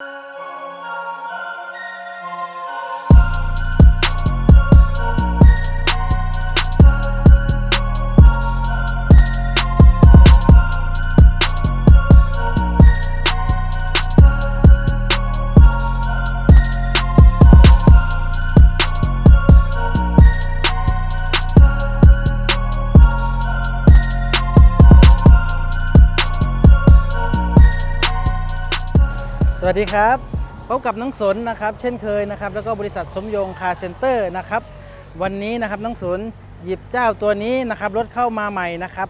ส วัสดีครับ พบกับน้องสนนะครับ เช่นเคยนะครับ แล้วก็บริษัทสมยงคาร์เซ็นเตอร์นะครับ วันนี้นะครับน้องสนหยิบเจ้าตัวนี้นะครับรถเข้ามาใหม่นะครับ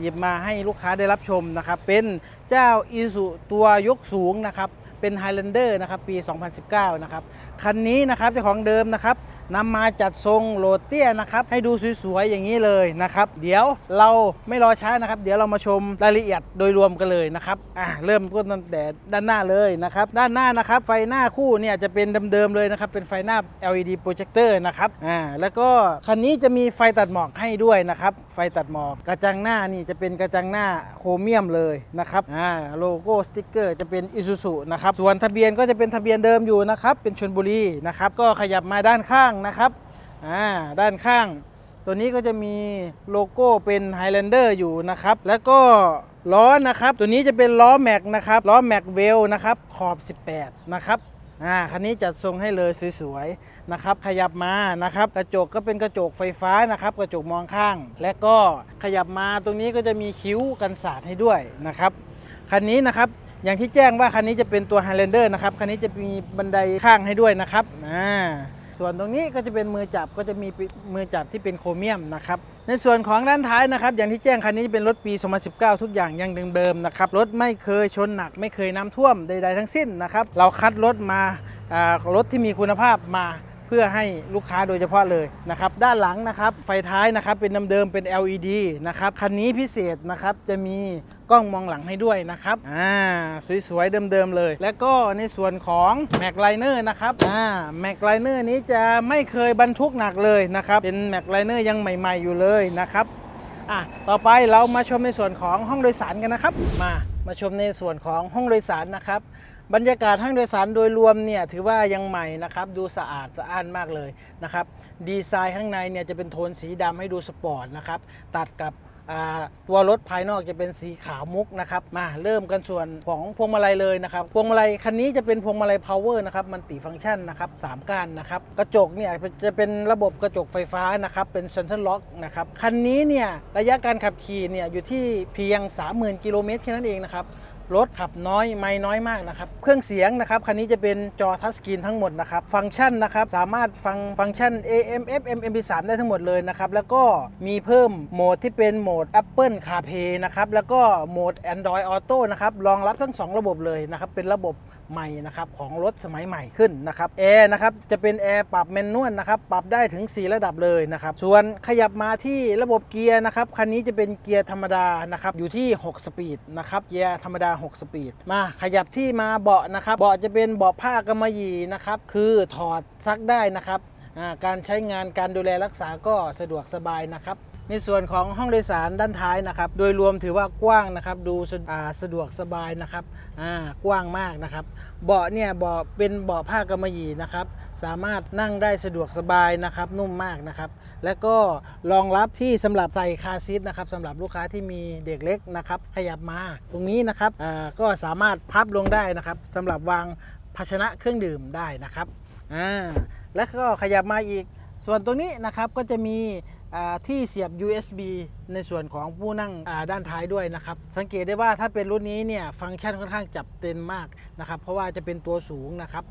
หยิบมาให้ลูกค้าได้รับชมนะครับ เป็นเจ้าอีสุตัวยกสูงนะครับ เป็น Highlander นะครับปี 2019 นะครับ คันนี้นะครับเจ้าของเดิมนะครับ นำมาจัดทรงโรเตียนะครับให้ดูสวยๆอย่างนี้เลยนะครับ เดี๋ยวเราไม่รอช้านะครับ เดี๋ยวเรามาชมรายละเอียดโดยรวมกันเลยนะครับอะเริ่มต้นตั้งแต่ด้านหน้าเลยนะครับ ด้านหน้านะครับ ไฟหน้าคู่เนี่ยจะเป็นเดิมๆเลยนะครับ เป็นไฟหน้า LED projector นะครับอ่าแล้วก็คันนี้จะมีไฟตัดหมอกให้ด้วยนะครับไฟตัดหมอกกระจังหน้านี่จะเป็นกระจังหน้าโครเมียมเลยนะครับอ่าโลโก้สติ๊กเกอร์จะเป็นอิซูซุนะครับส่วนทะเบียนก็จะเป็นทะเบียนเดิมอยู่นะครับ เป็นชนบุรีนะครับก็ขยับมาด้านข้างนะครับอ่าด้านข้าง ตัวนี้ก็จะมีโลโก้เป็น Highlander อยู่นะครับ แล้วก็ล้อนะครับตัวนี้จะเป็นล้อแม็กนะครับล้อแม็กเวลนะครับขอบ 18 นะครับอ่าคันนี้จัดทรงให้เลยสวยๆ นะครับขยับมานะครับกระจกก็เป็นกระจกไฟฟ้านะครับกระจกมองข้าง และก็ขยับมาตรงนี้ก็จะมีคิ้วกันสาดให้ด้วยนะครับคันนี้นะครับอย่างที่แจ้งว่าคันนี้จะเป็นตัว Highlander นะครับคันนี้จะมีบันไดข้างให้ด้วยนะครับอ่าส่วนตรงนี้ก็จะเป็นมือจับก็จะมีมือจับที่เป็นโครเมียมนะครับในส่วนของด้านท้ายนะครับ อย่างที่แจ้งคันนี้เป็นรถปี 2019 ทุกอย่างยังเดิมๆนะครับรถไม่เคยชนหนัก ไม่เคยน้ำท่วมใดๆทั้งสิ้นนะครับ เราคัดรถมารถที่มีคุณภาพมา พื่อให้ลูกค้าโดยเฉพาะเลยนะครับด้านหลังนะครับไฟท้ายนะครับเป็นเดิมๆเป็น LED นะครับคันนี้พิเศษนะครับจะมีกล้องมองหลังให้ด้วยนะครับอ่าสวยๆเดิมๆเลย แล้วก็ในส่วนของ Mac Liner นะครับอ่า Mac Liner นี้จะไม่เคยบรรทุกหนักเลยนะครับเป็น Mac Liner ยังใหม่ๆอยู่เลยนะครับอะต่อไปเรามาชมในส่วนของห้องโดยสารกันนะครับ มามาชมในส่วนของห้องโดยสารนะครับ บรรยากาศห้องโดยสารโดยรวมเนี่ยถือว่ายังใหม่นะครับ ดูสะอาดสะอ้านมากเลยนะครับ ดีไซน์ข้างในเนี่ยจะเป็นโทนสีดำให้ดูสปอร์ตนะครับ ตัดกับตัวรถภายนอกจะเป็นสีขาวมุกนะครับมาเริ่มกันส่วนของพวงมาลัยเลยนะครับพวงมาลัยคันนี้จะเป็นพวงมาลัย power นะครับมันติฟังก์ชันนะครับสามก้านนะครับกระจกเนี่ยจะเป็นระบบกระจกไฟฟ้านะครับเป็น central lock นะครับคันนี้เนี่ยระยะการขับขี่เนี่ยอยู่ที่เพียง 30,000 กิโลเมตรแค่นั้นเองนะครับ รถขับน้อยไม่น้อยมากนะครับ เครื่องเสียงนะครับ คันนี้จะเป็นจอทัชสกรีนทั้งหมดนะครับ ฟังก์ชันนะครับ สามารถฟังฟังก์ชัน AM FM MP3 ได้ทั้งหมดเลยนะครับ แล้วก็มีเพิ่มโหมดที่เป็นโหมด Apple CarPlay นะครับ แล้วก็โหมด Android Auto นะครับ รองรับทั้ง 2 ระบบเลยนะครับ เป็นระบบ ใหม่นะครับของรถสมัยใหม่ขึ้นนะครับแอร์นะครับจะเป็นแอร์ปรับแมนนวลนะครับปรับได้ถึง 4 ระดับเลยนะครับส่วนขยับมาที่ระบบเกียร์นะครับคันนี้จะเป็นเกียร์ธรรมดานะครับอยู่ที่ 6 สปีดนะครับเกียร์ธรรมดา 6 สปีด มาขยับที่มาเบาะนะครับเบาะจะเป็นเบาะผ้ากำมะหยี่นะครับคือถอดซักได้นะครับการใช้งานการดูแลรักษาก็สะดวกสบายนะครับ ในส่วนของห้องโดยสารด้านท้ายนะครับ โดยรวมถือว่ากว้างนะครับ ดูสะสะดวกสบายนะครับกว้างมากนะครับ เบาะเนี่ยเบาะเป็นเบาะผ้ากำมะหยี่นะครับ สามารถนั่งได้สะดวกสบายนะครับ นุ่มมากนะครับ และก็รองรับที่สำหรับใส่คาซีทนะครับสำหรับลูกค้าที่มีเด็กเล็กนะครับ ขยับมาตรงนี้นะครับก็สามารถพับลงได้นะครับสำหรับวางภาชนะเครื่องดื่มได้นะครับแล้วก็ขยับมาอีก ส่วนตรงนี้นะครับก็จะมี ที่เสียบ USB ในส่วนของผู้นั่งด้านท้ายด้วยนะครับ สังเกตได้ว่าถ้าเป็นรุ่นนี้เนี่ยฟังก์ชันค่อนข้างจับเต็มมากนะครับ เพราะว่าจะเป็นตัวสูงนะครับ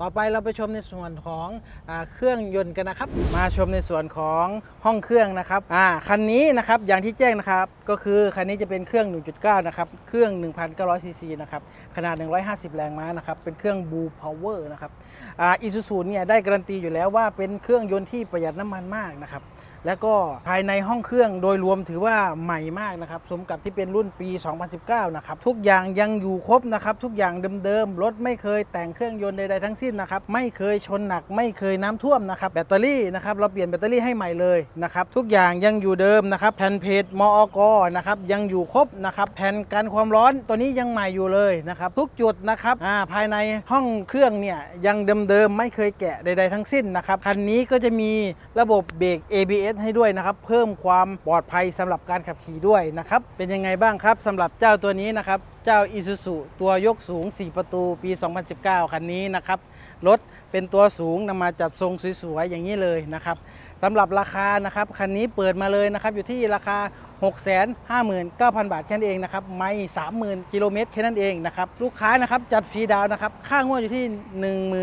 ต่อไปเราไปชมในส่วนของอเครื่องยนต์กันนะครับ มาชมในส่วนของห้องเครื่องนะครับคันนี้นะครับอย่างที่แจ้งนะครับก็คือคันนี้จะเป็นเครื่อง 1.9 นะครับเครื่อง 1,900 ซีซีนะครับขนาด 150 แรงม้านะครับเป็นเครื่อง Blue Power นะครับอีซูซูเนี่ยได้การันตีอยู่แล้วว่าเป็นเครื่องยนต์ที่ประหยัดน้ำมันมากนะครับ แล้วก็ภายในห้องเครื่องโดยรวมถือว่าใหม่มากนะครับ สมกับที่เป็นรุ่นปี 2019 นะครับ ทุกอย่างยังอยู่ครบนะครับ ทุกอย่างเดิมๆ รถไม่เคยแต่งเครื่องยนต์ใดๆทั้งสิ้นนะครับ ไม่เคยชนหนัก ไม่เคยน้ำท่วมนะครับ แบตเตอรี่นะครับ เราเปลี่ยนแบตเตอรี่ให้ใหม่เลยนะครับ ทุกอย่างยังอยู่เดิมนะครับ แผ่นเพจมอกนะครับ ยังอยู่ครบนะครับ แผ่นกันความร้อนตัวนี้ยังใหม่อยู่เลยนะครับ ทุกจุดนะครับ อ่า ภายในห้องเครื่องเนี่ยยังเดิมๆ ไม่เคยแกะใด ๆ ทั้งสิ้นนะครับ คันนี้ก็จะมีระบบเบรก ABS ให้ด้วยนะครับ เพิ่มความปลอดภัยสำหรับการขับขี่ด้วยนะครับ เป็นยังไงบ้างครับสำหรับเจ้าตัวนี้นะครับ เจ้า Isuzu ตัวยกสูง 4 ประตูปี 2019 คันนี้นะครับ รถเป็นตัวสูงนำมาจัดทรงสวยๆ อย่างนี้เลยนะครับสำหรับราคานะครับคันนี้เปิดมาเลยนะครับอยู่ที่ราคา659,000 บาทแค่นั้นเองนะครับไม่30,000 กิโลเมตรแค่นั้นเองนะครับลูกค้านะครับจัดฟรีดาวน์นะครับค่างวดอยู่ที่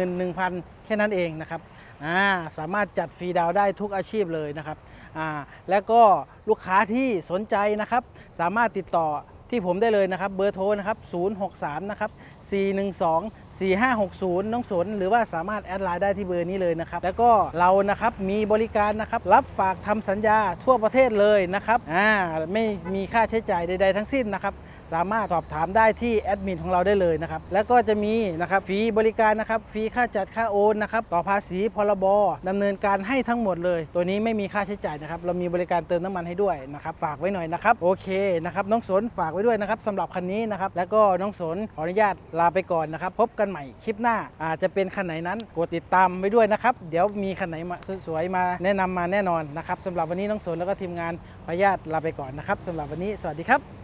11,000 แค่นั้นเองนะครับ อ่าสามารถจัดฟรีดาวได้ทุกอาชีพเลยนะครับอ่าแล้วก็ลูกค้าที่สนใจนะครับ สามารถติดต่อที่ผมได้เลยนะครับเบอร์โทรนะครับ 063 นะครับ 412 4560 น้องสนหรือว่าสามารถแอดไลน์ได้ที่เบอร์นี้เลยนะครับ แล้วก็เรานะครับมีบริการนะครับรับฝากทำสัญญาทั่วประเทศเลยนะครับอ่าไม่มีค่าใช้จ่ายใด ๆ ทั้งสิ้นนะครับ สามารถสอบถามได้ที่แอดมินของเราได้เลยนะครับ แล้วก็จะมีนะครับฟรีบริการนะครับฟรีค่าจัดค่าโอนนะครับต่อภาษีพรบดำเนินการให้ทั้งหมดเลย ตัวนี้ไม่มีค่าใช้จ่ายนะครับ เรามีบริการเติมน้ำมันให้ด้วยนะครับฝากไว้หน่อยนะครับ โอเคนะครับน้องสนฝากไว้ด้วยนะครับสำหรับคันนี้นะครับแล้วก็น้องสนขออนุญาตลาไปก่อนนะครับ พบกันใหม่คลิปหน้าอาจจะเป็นคันไหนนั้นกดติดตามไว้ด้วยนะครับ เดี๋ยวมีคันไหนมาสวยๆมาแนะนำมาแน่นอนนะครับสำหรับวันนี้น้องสนแล้วก็ทีมงานขออนุญาตลาไปก่อนนะครับสำหรับวันนี้สวัสดีครับ